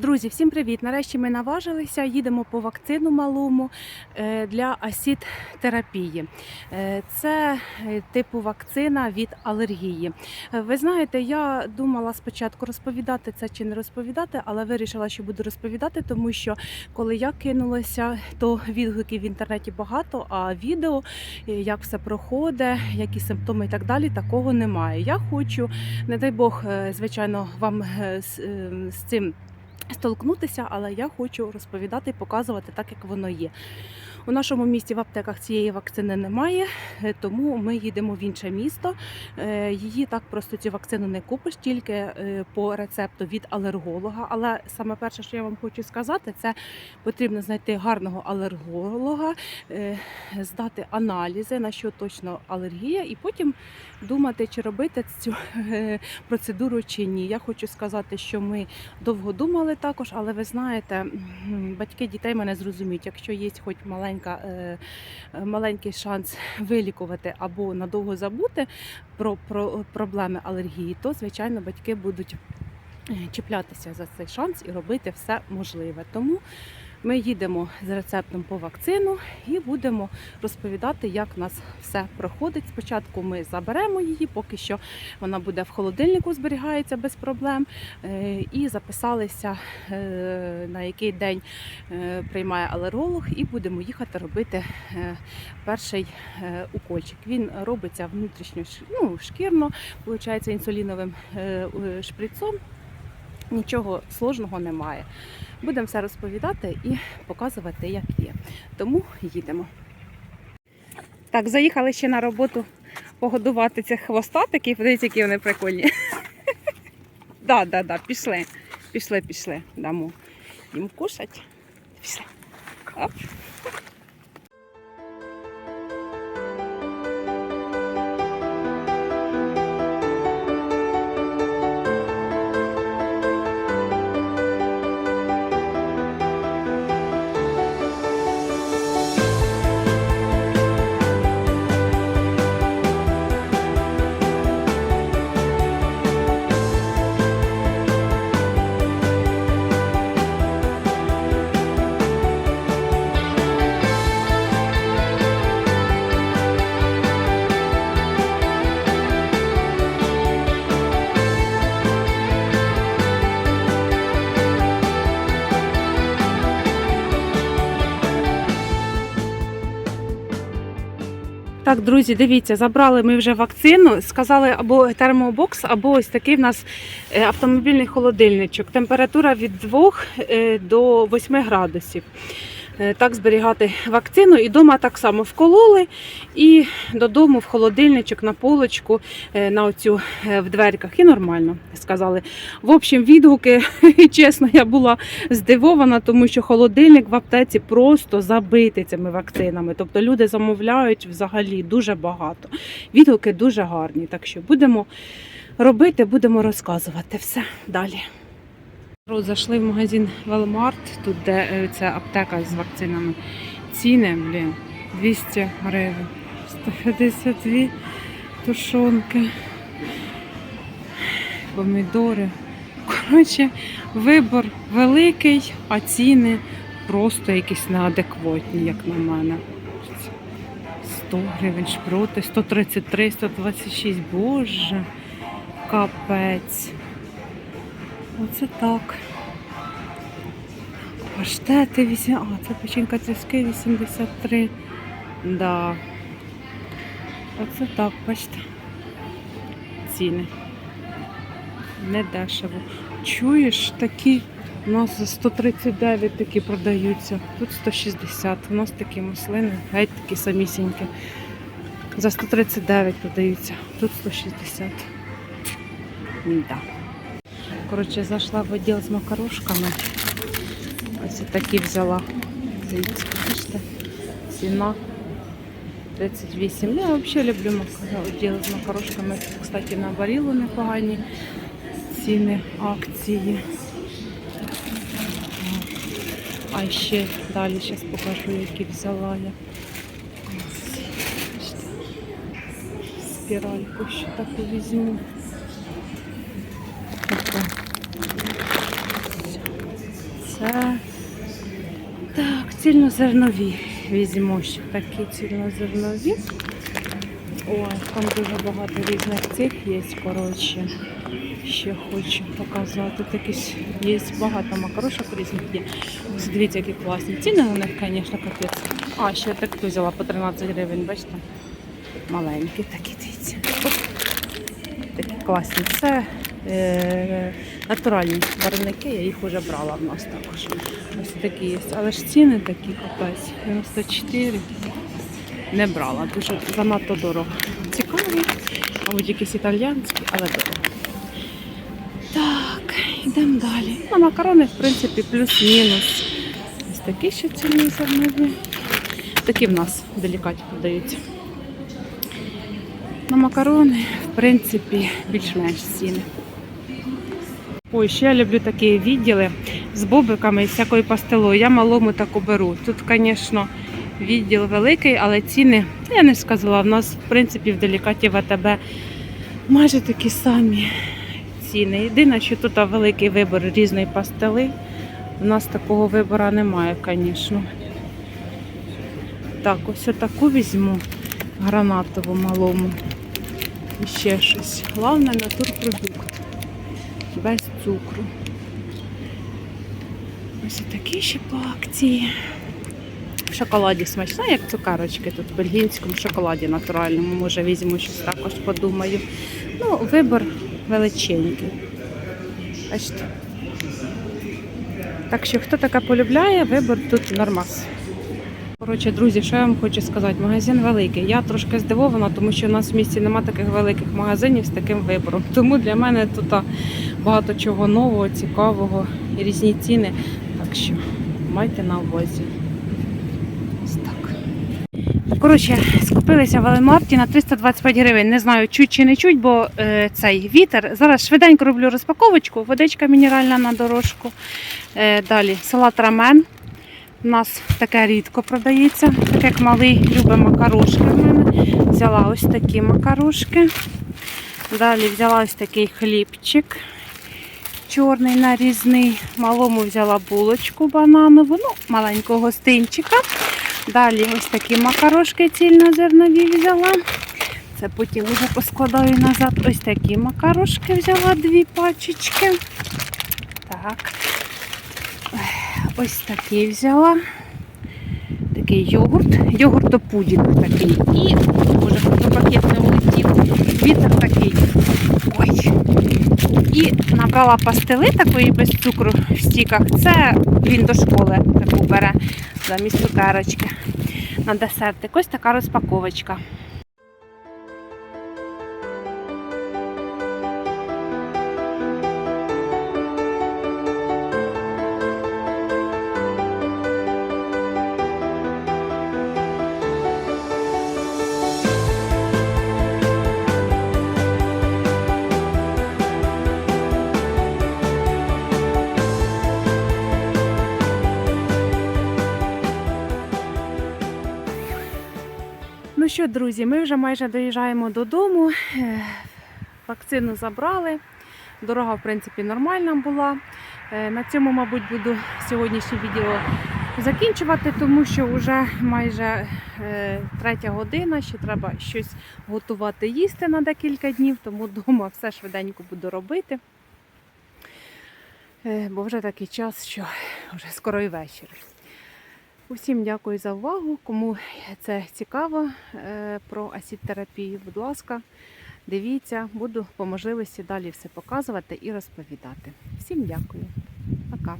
Друзі, всім привіт! Нарешті ми наважилися, їдемо по вакцину малому е, для асід-терапії. Е, Це е, типу вакцина від алергії. Ви знаєте, я думала спочатку розповідати це чи не розповідати, але вирішила, що буду розповідати, тому що коли я кинулася, то відгуків в інтернеті багато, а відео, як все проходить, які симптоми і так далі, такого немає. Я хочу, не дай Бог, звичайно, вам з цим столкнутися, але я хочу розповідати і показувати так, як воно є. У нашому місті в аптеках цієї вакцини немає, е, тому ми їдемо в інше місто. Е, Її так просто цю вакцину не купиш, тільки е, по рецепту від алерголога. Але саме перше, що я вам хочу сказати, це потрібно знайти гарного алерголога, здати аналізи, на що точно алергія, і потім думати, чи робити цю процедуру чи ні. Я хочу сказати, що ми довго думали також, але ви знаєте, батьки дітей мене зрозуміють, якщо є хоч маленька, е, е, маленький шанс вилікувати або надовго забути про, про проблеми алергії, то звичайно батьки будуть е, чіплятися за цей шанс і робити все можливе. Тому ми їдемо з рецептом по вакцину і будемо розповідати, як у нас все проходить. Спочатку ми заберемо її, поки що вона буде в холодильнику, зберігається без проблем. Е, І записалися, е, на який день е, приймає алерголог, і будемо їхати робити перший укольчик. Він робиться внутрішньо ну, шкірно, виходить інсуліновим шприцом. Нічого сложного немає. Будемо все розповідати і показувати, як є. Тому їдемо. Так, заїхали ще на роботу погодувати цих хвостатиків. Подивіться, які вони прикольні. Да, да, да, пішли. Пішли, пішли. Дамо їм кушать. Пішли. Оп. Так, друзі, дивіться, забрали ми вже вакцину. Сказали або термобокс, або ось такий в нас е, автомобільний холодильничок. Температура від 2 е, до 8 градусів. Е, Так зберігати вакцину. І вдома так само вкололи. І додому в холодильничок на полочку е, на оцю е, в дверках. І нормально сказали. В общем, відгуки, чесно, я була здивована, тому що холодильник в аптеці просто забитий цими вакцинами. Тобто люди замовляють взагалі дуже багато. Відгуки дуже гарні. Так що будемо робити, будемо розказувати все далі. Зайшли в магазин Велмарт, тут де е, це аптека з вакцинами. Ціни, блін, 200 гривень, 152 тушонки, помідори. Коротше, вибор великий, а ціни просто якісь неадекватні, як на мене. 100 гривень шпроти, 133, 126, боже, капець. Оце так. Паштети 8. А, це печінка тріски 83. Да. Оце так, бачите. Ціни. Не дешево. Чуєш, такі у нас за 139 такі продаються. Тут 160. У нас такі маслини, геть такі самісінькі. За 139 продаються. Тут 160. Да. Коротше, зайшла в відділ з макарошками. Ось такі взяла. Дивіться, бачите, ціна 38. Ну, я взагалі люблю відділ з макарошками. Кстати, на барілу непогані ціни, акції. А ще далі зараз покажу, які взяла я. Спіральку ще таку візьму. Така. Це так, цільнозернові візьму ще такі цільнозернові. Ой, там дуже багато різних цих є, коротше. Ще хочу показати. Такі є багато макарошок різних є. Ось дивіться, які класні. Ціни у них, звісно, капець. А, ще так взяла по 13 гривень, бачите? Маленькі такі дивіться. Такі класні. Це натуральні барвники, я їх вже брала в нас також. Ось такі є. Але ж ціни такі капець. 94 не брала. Дуже занадто дорого. Цікаві, мабуть, якісь італіянські, але дорого. Так, йдемо далі. На макарони, в принципі, плюс-мінус. Ось такі ще ціни зернові. Такі в нас делікатні продаються. На макарони, в принципі, більш-менш ціни. Ой, ще я люблю такі відділи з бобиками і всякою пастилою. Я малому таку беру. Тут, звісно, відділ великий, але ціни, я не сказала, в нас, в принципі, в делікаті ВТБ майже такі самі ціни. Єдине, що тут великий вибір різної пастили. У нас такого вибору немає, звісно. Так, ось таку візьму гранатову малому. І ще щось. Головне натурпродукт. Без цукру. Ось такі ще по акції. В шоколаді смачна, як цукарочки тут в бельгійському шоколаді натуральному. Може візьму щось також подумаю. Ну, вибір величенький. Бачите. Так що, хто таке полюбляє, вибір тут нормас. Коротше, друзі, що я вам хочу сказати, магазин великий. Я трошки здивована, тому що у нас в місті немає таких великих магазинів з таким вибором. Тому для мене тут багато чого нового, цікавого і різні ціни. Так що майте на увазі. Ось так. Коротше, скупилися в Велимарті на 325 гривень. Не знаю, чуть чи не чуть, бо е, цей вітер. Зараз швиденько роблю розпаковочку, водичка мінеральна на дорожку. Е, далі салат рамен. У нас таке рідко продається, так як малий любить макарошки в мене. Взяла ось такі макарошки. Далі взяла ось такий хлібчик чорний нарізний. Малому взяла булочку бананову, ну, маленького гостинчика. Далі ось такі макарошки цільнозернові взяла. Це потім вже поскладаю назад. Ось такі макарошки взяла дві пачечки. Так. Ось такі взяла. Такий йогурт. Йогурт до пудінг такий. І, може, фотопакет не улетів. Вітер такий. Ой. І набрала пастили такої без цукру в стіках. Це він до школи таку бере замість цукерочки на десертик. Ось така розпаковочка. Що, друзі, ми вже майже доїжджаємо додому. Вакцину забрали. Дорога, в принципі, нормальна була. Е, На цьому, мабуть, буду сьогоднішнє відео закінчувати, тому що вже майже е, третя година, ще треба щось готувати їсти на декілька днів, тому вдома все швиденько буду робити. Е, Бо вже такий час, що вже скоро і вечір. Усім дякую за увагу. Кому це цікаво е, про асід-терапію, будь ласка, дивіться, буду по можливості далі все показувати і розповідати. Всім дякую. Пока.